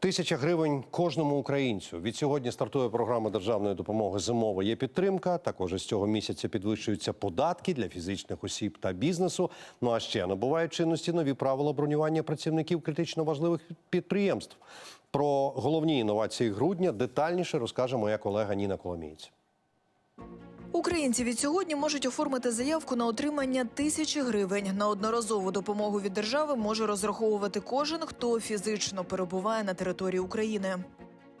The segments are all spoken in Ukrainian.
Тисяча гривень кожному українцю. Від сьогодні стартує програма державної допомоги зимова є підтримка. Також з цього місяця підвищуються податки для фізичних осіб та бізнесу. Ну а ще набувають чинності нові правила бронювання працівників критично важливих підприємств. Про головні інновації грудня детальніше розкаже моя колега Ніна Коломієць. Українці від сьогодні можуть оформити заявку на отримання тисячі гривень. На одноразову допомогу від держави може розраховувати кожен, хто фізично перебуває на території України.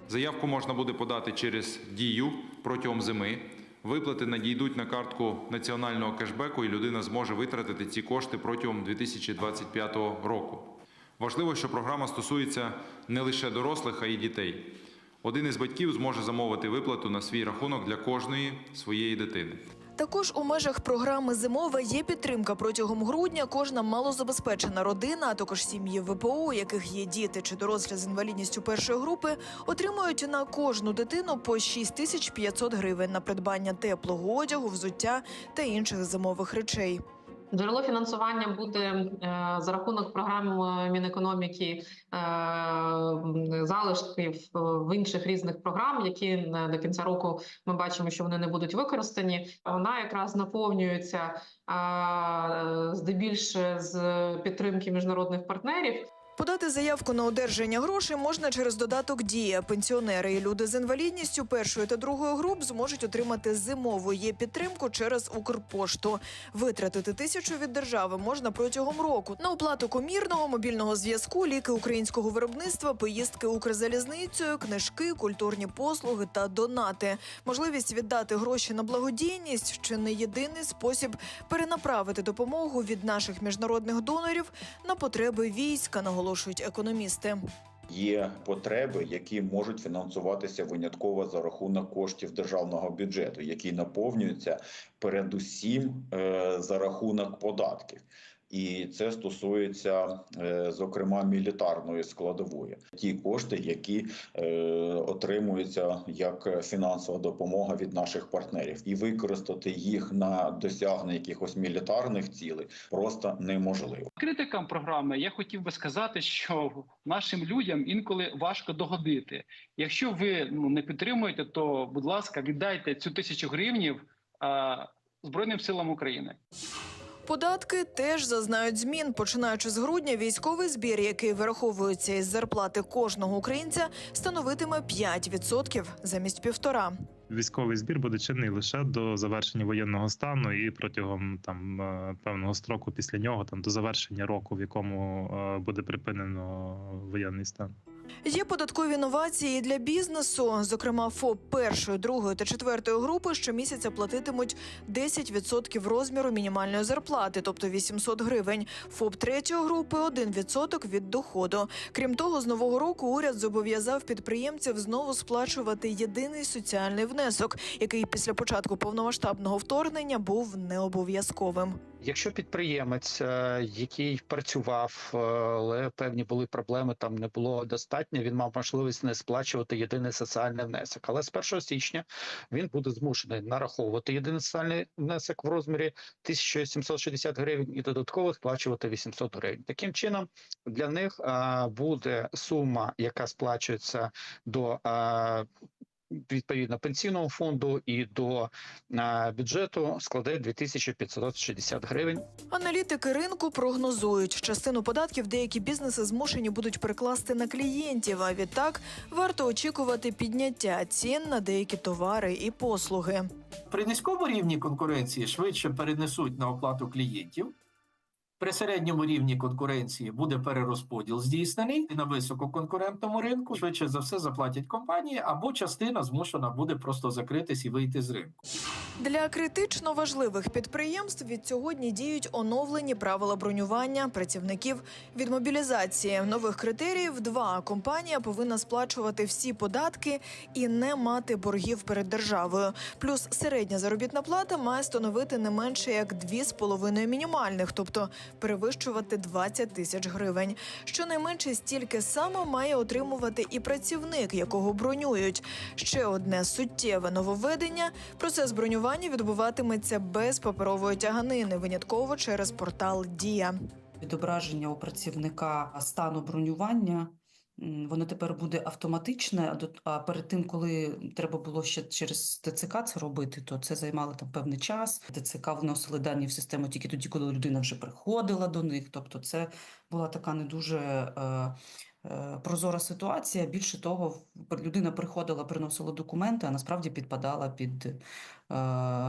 Заявку можна буде подати через дію протягом зими. Виплати надійдуть на картку національного кешбеку, і людина зможе витратити ці кошти протягом 2025 року. Важливо, що програма стосується не лише дорослих, а й дітей. Один із батьків зможе замовити виплату на свій рахунок для кожної своєї дитини. Також у межах програми Зимова є підтримка протягом грудня. Кожна малозабезпечена родина, а також сім'ї ВПО, у яких є діти чи дорослі з інвалідністю першої групи, отримують на кожну дитину по 6500 гривень на придбання теплого одягу, взуття та інших зимових речей. Джерело фінансування буде е, за рахунок програм е, Мінекономіки е, залишків в інших різних програм, які до кінця року ми бачимо, що вони не будуть використані. Вона якраз наповнюється здебільше з підтримки міжнародних партнерів. Подати заявку на одержання грошей можна через додаток Дія. Пенсіонери і люди з інвалідністю першої та другої груп зможуть отримати зимову є підтримку через Укрпошту. Витратити тисячу від держави можна протягом року на оплату комірного мобільного зв'язку, ліки українського виробництва, поїздки Укрзалізницею, книжки, культурні послуги та донати. Можливість віддати гроші на благодійність чи не єдиний спосіб перенаправити допомогу від наших міжнародних донорів на потреби війська, наголошують економісти. Є потреби, які можуть фінансуватися винятково за рахунок коштів державного бюджету, які наповнюються передусім е, за рахунок податків. І це стосується, е, зокрема, мілітарної складової. Ті кошти, які е, отримуються як фінансова допомога від наших партнерів, і використати їх на досягнення якихось мілітарних цілей просто неможливо. Критикам програми я хотів би сказати, що нашим людям інколи важко догодити. Якщо ви ну не підтримуєте, то будь ласка, віддайте цю тисячу гривнів а, Збройним силам України. Податки теж зазнають змін. Починаючи з грудня, військовий збір, який вираховується із зарплати кожного українця, становитиме 5% замість півтора. Військовий збір буде чинний лише до завершення воєнного стану і протягом там е, певного строку після нього, там до завершення року, в якому е, буде припинено воєнний стан. Є податкові новації для бізнесу. Зокрема, ФОП першої, другої та четвертої групи щомісяця платитимуть 10% розміру мінімальної зарплати, тобто 800 гривень. ФОП третьої групи 1% від доходу. Крім того, з нового року уряд зобов'язав підприємців знову сплачувати єдиний соціальний внесок, який після початку повномасштабного вторгнення був необов'язковим. Якщо підприємець, е, який працював, е, але певні були проблеми, там не було достатньо, він мав можливість не сплачувати єдиний соціальний внесок. Але з 1 січня він буде змушений нараховувати єдиний соціальний внесок в розмірі 1760 гривень і додатково сплачувати 800 гривень. Таким чином, для них е, буде сума, яка сплачується до відповідно пенсійного фонду і до бюджету складе 2560 гривень. Аналітики ринку прогнозують, частину податків деякі бізнеси змушені будуть перекласти на клієнтів. А відтак варто очікувати підняття цін на деякі товари і послуги. При низькому рівні конкуренції швидше перенесуть на оплату клієнтів. При середньому рівні конкуренції буде перерозподіл здійснений і на висококонкурентному ринку. Швидше за все заплатять компанії, або частина змушена буде просто закритись і вийти з ринку. Для критично важливих підприємств від сьогодні діють оновлені правила бронювання працівників від мобілізації. Нових критеріїв два компанія повинна сплачувати всі податки і не мати боргів перед державою. Плюс середня заробітна плата має становити не менше як 2,5 мінімальних, тобто перевищувати 20 тисяч гривень. Щонайменше стільки саме має отримувати і працівник, якого бронюють. Ще одне суттєве нововведення – процес бронювання відбуватиметься без паперової тяганини, винятково через портал Дія. відображення у працівника стану бронювання воно тепер буде автоматичне. А перед тим, коли треба було ще через ТЦК це робити, то це займало там певний час. ТЦК вносили дані в систему тільки тоді, коли людина вже приходила до них. Тобто, це була така не дуже. Е, е, Прозора ситуація. Більше того, людина приходила, приносила документи, а насправді підпадала під е,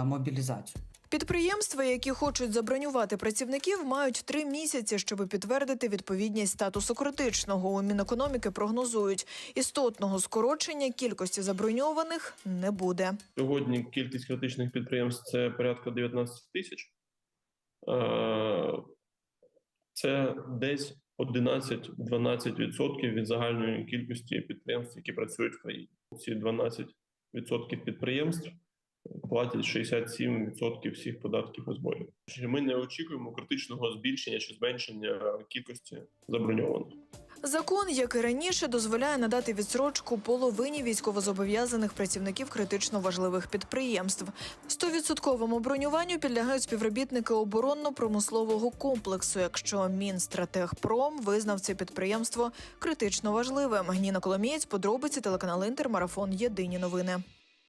мобілізацію. Підприємства, які хочуть забронювати працівників, мають три місяці, щоб підтвердити відповідність статусу критичного. У Мінекономіки прогнозують, істотного скорочення кількості заброньованих не буде. Сьогодні кількість критичних підприємств це порядка 19 тисяч. Е, Це десь 11-12% від загальної кількості підприємств, які працюють в країні. Ці 12% підприємств платять 67% всіх податків і зборів. Ми не очікуємо критичного збільшення чи зменшення кількості заброньованих. Закон, як і раніше, дозволяє надати відсрочку половині військовозобов'язаних працівників критично важливих підприємств. Стовідсотковому бронюванню підлягають співробітники оборонно-промислового комплексу, якщо Мінстратегпром визнав це підприємство критично важливим. Ніна Коломієць, подробиці телеканал Інтер, марафон Єдині новини.